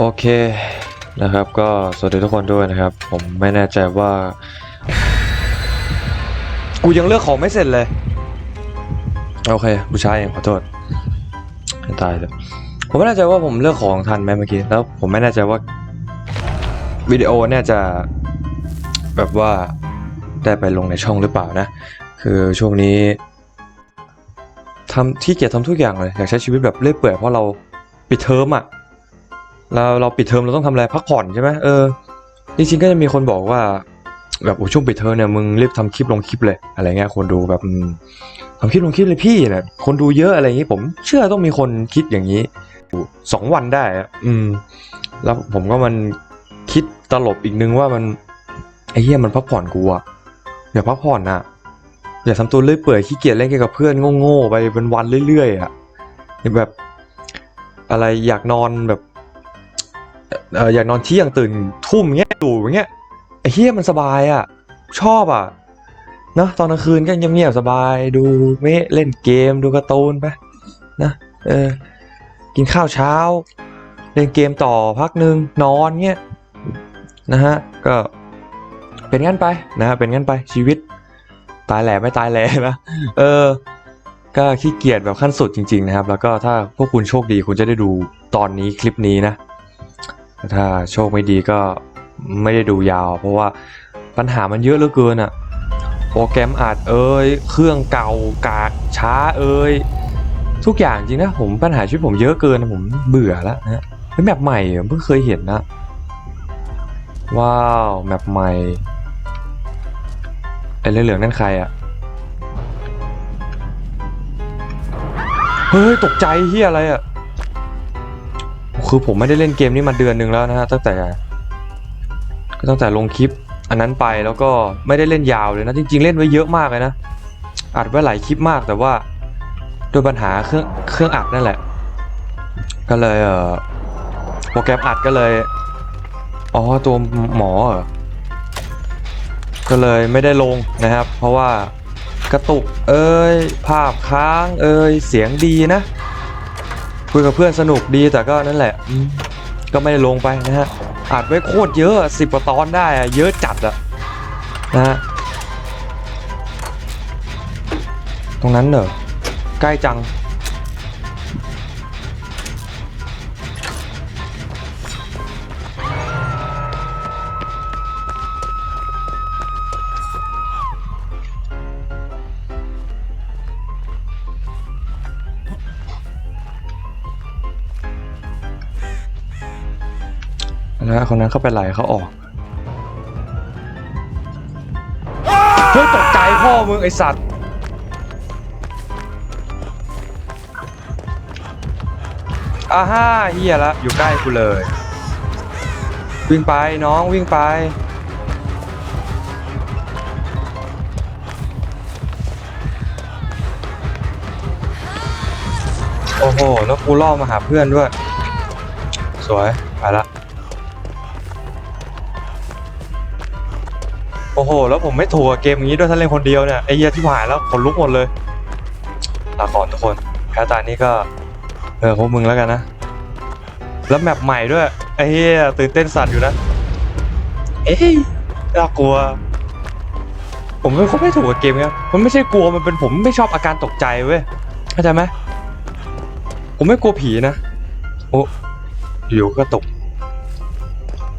โอเคนะครับก็สวัสดีทุกคนด้วยนะครับ ผมไม่แน่ใจว่า กูยังเลือกของไม่เสร็จเลย โอเคกูใช้เองขอโทษตายเลยผมไม่แน่ใจว่าผมเลือกของทันไหมเมื่อกี้แล้ว ผมไม่แน่ใจว่าวิดีโอเนี่ยจะแบบว่าได้ไปลงในช่องหรือเปล่านะ คือช่วงนี้ทำที่เกียจทำทุกอย่างเลยอยากใช้ชีวิตแบบเรื่ยเปื่อยเพราะเราปิดเทอมอะ เราเราปิดเทอมเราต้องทำอะไรพักผ่อนใช่ไหมเออจริงๆก็จะมีคนบอกว่า แบบโอ้ช่วงปิดเทอมเนี่ยมึงรีบทำคลิปลงคลิปเลยอะไรเงี้ยคนดูแบบอืมทำคลิปลงคลิปเลยพี่เนี่ยคนดูเยอะอะไรอย่างงี้ผมเชื่อต้องมีคนคิดอย่างนี้สองวันได้อะอืม แล้วผมก็มันคิดตลบอีกนึงว่ามันไอ้เหี้ยมันพักผ่อนกูอะอย่าพักผ่อนอะอย่าทำตัวเลื่อยเปื่อยขี้เกียจเล่นเกมกับเพื่อนโง่ๆไปเป็นวันเรื่อยๆอะแบบ อะไรอยากนอนแบบ เอออยากนอนเที่ยงตื่นทุ่มเงี้ยดูอย่างเงี้ยไอ้เฮียมันสบายอะ ชอบอะนะตอนกลางคืนก็เงียบๆสบายดูไม่เล่นเกมดูการ์ตูนไปนะเออกินข้าวเช้า เล่นเกมต่อพักหนึ่งนอนเงี้ยนะฮะก็เป็นงั้นไปนะฮะเป็นงั้นไปชีวิต ตายแหล่ไม่ตายแหล่นะเออ ก็ขี้เกียจแบบขั้นสุดจริง ๆ นะครับ แล้วก็ถ้าพวกคุณโชคดีคุณจะได้ดูตอนนี้คลิปนี้นะ ถ้าโชคไม่ดีก็ไม่ได้ดูยาว เพราะว่าปัญหามันเยอะเหลือเกินอะโปรแกรมอัดเอ่ยเครื่องเก่ากากช้าเอ่ยทุกอย่างจริงนะผมปัญหาชีวิตผมเยอะเกินผมเบื่อแล้วนะเป็นแมปใหม่เพิ่งเคยเห็นนะว้าวแมปใหม่ไอ้เหลืองๆนั่นใครอะเฮ้ยตกใจเฮียอะไรอะ คือผมไม่ได้เล่นเกมนี้มาเดือนหนึ่งแล้วนะฮะตั้งแต่ก็ตั้งแต่ลงคลิปอันนั้นไปแล้วก็ไม่ได้เล่นยาวเลยนะจริง ๆ เล่นไว้เยอะมากเลยนะอัดไว้หลายคลิปมากแต่ว่าด้วยปัญหาเครื่องเครื่องอัดนั่นแหละ ก็เลยเออโปรแกรมอัดก็เลยอ๋อตัวหมอเหรอก็เลยไม่ได้ลงนะครับ เพราะว่ากระตุกเอ้ยภาพค้างเอ้ยเสียงดีนะ คุยกับเพื่อนสนุกดีแต่ก็นั่นแหละอืมก็ไม่ได้ลงไปนะฮะอัดไว้โคตรเยอะสิบกว่าตอนได้อะเยอะจัดอะนะฮะตรงนั้นเหรอใกล้จัง นะคนนั้นเข้าไปไหลเขาออกเฮ้ยตกใจพ่อมึงไอสัตว์อ่าฮ่าเฮียละอยู่ใกล้กูเลย วิ่งไปน้องวิ่งไปโอ้โห แล้วกูล่อมาหาเพื่อนด้วย สวย ไปละ โอ้โห แล้วผมไม่ถูกกับเกมอย่างนี้ด้วยถ้าเล่นคนเดียวเนี่ยไอ้เหี้ยที่หายแล้วขนลุกหมดเลยลาก่อนทุกคนแพ้ตานี้ก็เออพวกมึงแล้วกันนะ แล้วแมปใหม่ด้วยไอ้เหี้ยตื่นเต้นสั่นอยู่นะ เอ้ยน่ากลัว ผมเป็นคนไม่ถูกกับเกมเนี้ยมันไม่ใช่กลัวมันเป็นผมไม่ชอบอาการตกใจเว้ยเข้าใจไหมผมไม่กลัวผีนะโอ้อยู่ก็ตก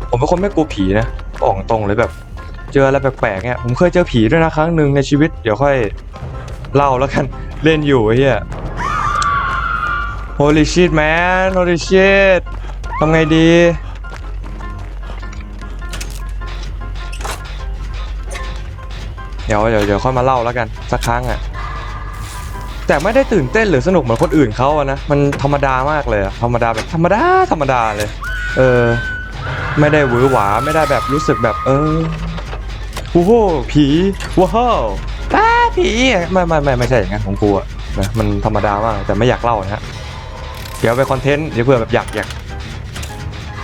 ผมเป็นคนไม่กลัวผีนะบอกตรงเลยแบบ เจออะไรแปลกๆเนี่ยผมเคยเจอผีด้วยนะครั้งหนึ่งในชีวิตเดี๋ยวค่อยเล่าแล้วกันเล่นอยู่ไอ้เหี้ย Holy shit man Holy shit ทำไงดี เดี๋ยวเดี๋ยวเดี๋ยวค่อยมาเล่าแล้วกัน สักครั้งอะแต่ไม่ได้ตื่นเต้นหรือสนุกเหมือนคนอื่นเขาอะนะ มันธรรมดามากเลยธรรมดาแบบธรรมดาธรรมดาเลย เออ ไม่ได้หวือหวาไม่ได้แบบรู้สึกแบบ เออ โอ้โหผีว้าวป้าผีไม่ไม่ไม่ไม่ใช่อย่างนั้นของกูอะนะมันธรรมดามากแต่ไม่อยากเล่านะฮะเดี๋ยวไปคอนเทนต์เดี๋ยวเพื่อแบบอยากอยาก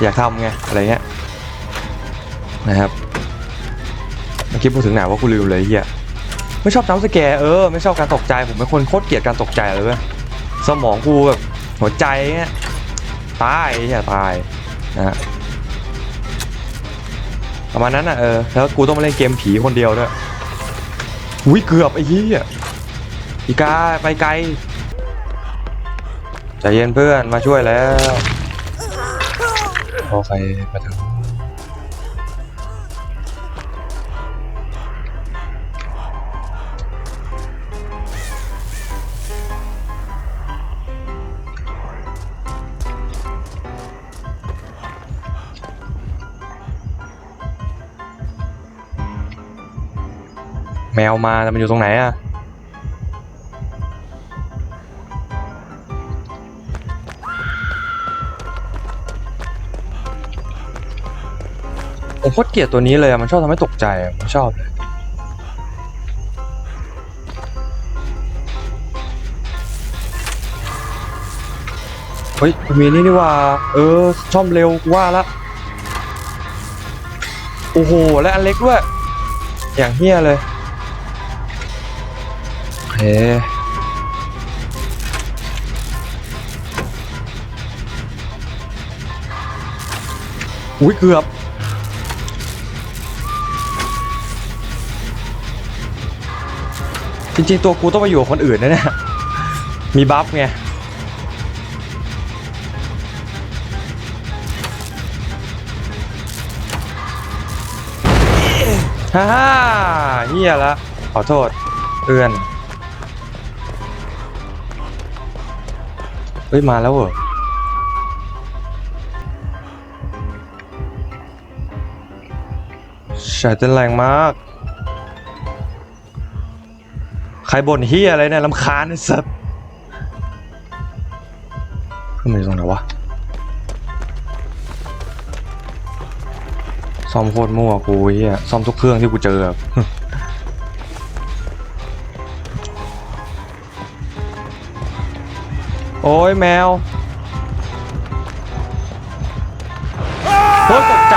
อยากทำไงอะไรเงี้ยนะครับเมื่อกี้พูดถึงไหนว่ากูลืมเลยเฮียไม่ชอบจัมป์สแกร์เออไม่ชอบการตกใจผมเป็นคนโคตรเกลียดการตกใจเลยเว้ยสมองกูแบบหัวใจเงี้ยตายเฮียตายนะฮะ ประมาณนั้นอะเออแล้วกูต้องมาเล่นเกมผีคนเดียวด้วยอุ้ยเกือบไอ้เหี้ยอีกาไปไกลใจเย็นเพื่อนมาช่วยแล้วโอเคมาถึง แมวมาแต่มันอยู่ตรงไหนอะผมโคตรเกลียดตัวนี้เลยอะมันชอบทำให้ตกใจผมชอบเลยเฮ้ยมีนี่นี่ว่า เออช่อมเร็วว่าละโอ้โห และอันเล็กด้วย อย่างเฮี้ยเลย อเคอุ้ยเกือบ จริงๆ ตัวกูต้องมาอยู่กับคนอื่นนะเนี่ย มีบัฟไงฮ่าฮ่าเฮียละขอโทษเพื่อน ฮ้ย มาแล้วเหรอ ใช่เต้นแรงมาก ใครบ่นเฮียอะไรเนี่ยลำคาญไอ้สัสขึ้นมาอยู่ตรงไหนวะซ่อมโคตรมั่วกูเฮียซ่อมทุกเครื่องที่กูเจอ โอ้ยแมวเฮ้ยตกใจ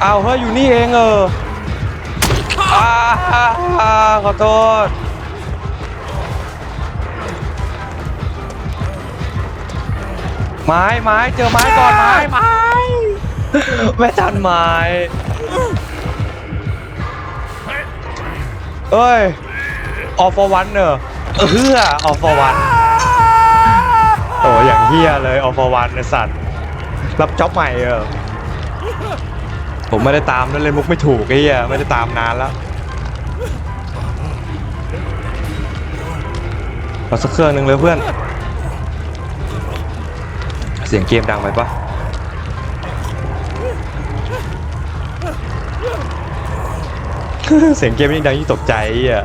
เอาเฮ้ยอยู่นี่เองเอออาขอโทษไม้ไม้เจอไม้ก่อนไม้ไม้ไม่ทันไม้เอ้ยออฟฟอร์วันเนอะเออออฟฟอร์วัน โอ้อย่างเฮียเลยออฟฟอร์วันไอสัตว์รับจ็อบใหม่เออผมไม่ได้ตามนั่นเลยมุกไม่ถูกไอ้เหี้ยไม่ได้ตามนานแล้วเอาสักเครื่องหนึ่งเลยเพื่อน เสียงเกมดังไปปะเสียงเกมยิ่งดังยิ่งตกใจอะ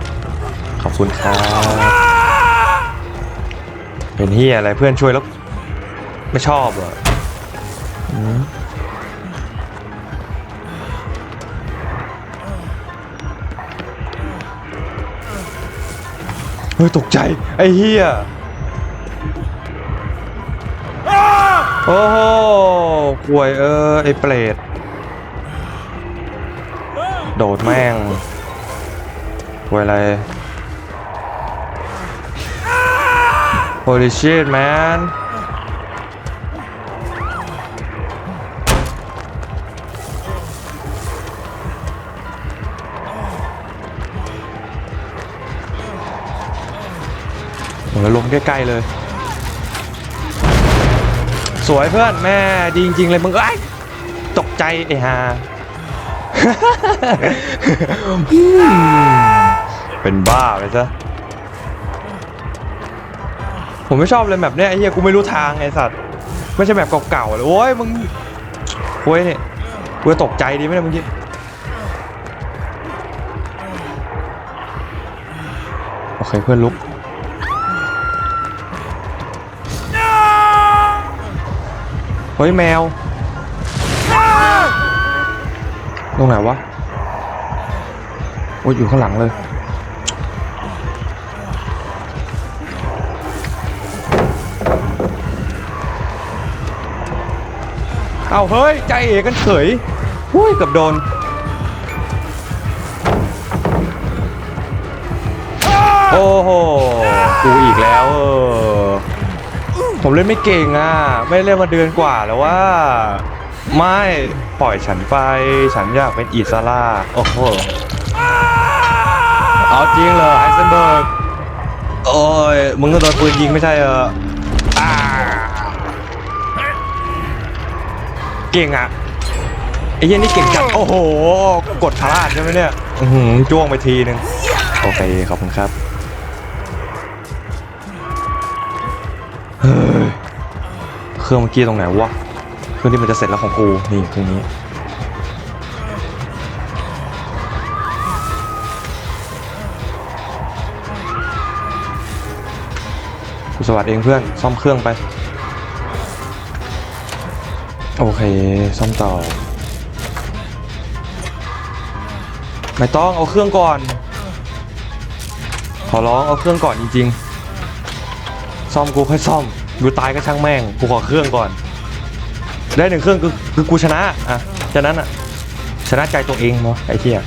ขอบคุณครับ เป็นเฮียอะไรเพื่อนช่วยแล้ว ไม่ชอบเหรออืมเฮ้ยตกใจ ไอ้เฮียโอ้โหป่วยเออไอ้เปรตโดดแม่งป่วยอะไร Holy shit man โอ้ยลงใกล้ๆเลย สวยเพื่อนแม่ดีจริงๆเลยมึงเอ้ยตกใจไอ้ฮาอืมเป็นบ้าไปซะ ผมไม่ชอบเลยแบบเนี้ยไอ้เหี้ยกูไม่รู้ทางไอ้สัตว์ไม่ใช่แบบเก่าๆเลยโอ้ยมึงโว้ยเนี่ยกูตกใจดีไหมเนี่ยเมื่อกี้โอเคเพื่อนลุกเฮ้ยแมวตรงไหนวะโอ้ยอยู่ข้างหลังเลย เอาเฮ้ย ใจเอกันเฉยหุ้ยกับโดนโอ้โหกูอีกแล้วเออผมเล่นไม่เก่งอะ ไม่เล่นมาเดือนกว่าแล้วว่า ไม่ปล่อยฉันไป ฉันอยากเป็นอิสระโอ้โหเอาจริงเหรอไอเซนเบิร์กโอ้ยมึงก็โดนปืนยิงไม่ใช่เหรออ เก่งอะไอ้เหี้ยันนี่เก่งจัดโอ้โห กดพลาดใช่ไหมเนี่ยอือหือจ้วงไปทีนึงโอเคขอบคุณครับเฮ้ยเครื่องเมื่อกี้ตรงไหนวะเครื่องที่มันจะเสร็จแล้วของกูนี่เครื่องนี้กูสวัสดีเองเพื่อนซ่อมเครื่องไป โอเคซ่อมต่อ ไม่ต้องเอาเครื่องก่อน ขอร้องเอาเครื่องก่อนจริงๆ ซ่อมกูค่อยซ่อมดูตายก็ช่างแม่ง กูขอเครื่องก่อน ได้หนึ่งเครื่องคือคือกูชนะ อะฉะนั้นอะ ชนะใจตัวเองเนาะไอ้เหี้ย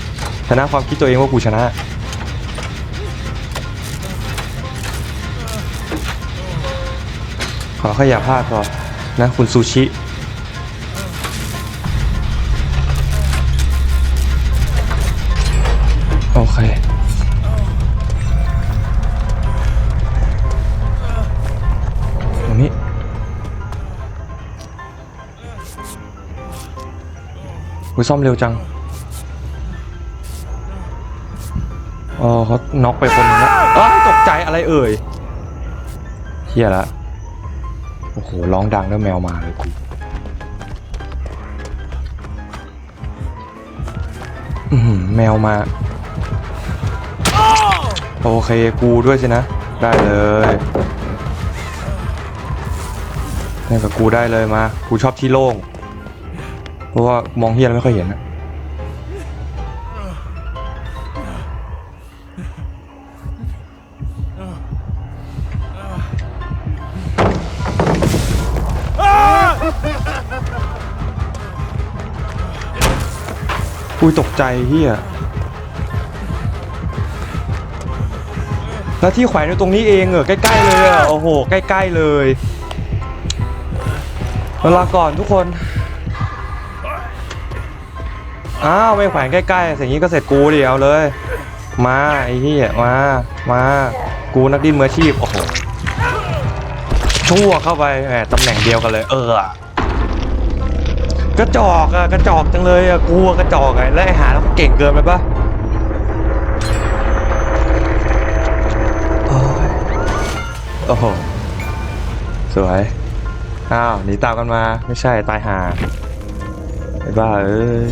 ชนะความคิดตัวเองว่ากูชนะขอแค่อย่าพลาดพอนะคุณซูชิ เค ตรงนี้ กูซ่อมเร็วจังอ๋อเขาน็อกไปคนนึงแล้วอ้ตกใจอะไรเอ่ยเฮียละ โอ้โห ร้องดังแล้วแมวมาเลยกูแมวมา โอเคกูด้วยสินะ ได้เลยเล่กับกูได้เลยมา กูชอบที่โล่ง เพราะว่ามองเฮียแล้วไม่ค่อยเห็นอะอุ้ยตกใจเฮีย แล้วที่แขวนอยู่ตรงนี้เองเหรอใกล้ๆเลยอะโอ้โห ใกล้ๆเลยเวลาก่อนทุกคนอ้าวไม่แขวนใกล้ๆอย่างนี้ก็เสร็จกูเดียวเลย มาไอ้ที่มามากูนักดิ้นมืออาชีพโอ้โหชั่วเข้าไปแหมตำแหน่งเดียวกันเลย เออกระจอกอะกระจอกจังเลยอะกูอะกระจอกอะแล้วไอ้หาแล้วเก่งเกินไปปะ อ้โห สวย อ้าว หนีตามกันมา ไม่ใช่ ตายหาไอ้บ้าเอ้ย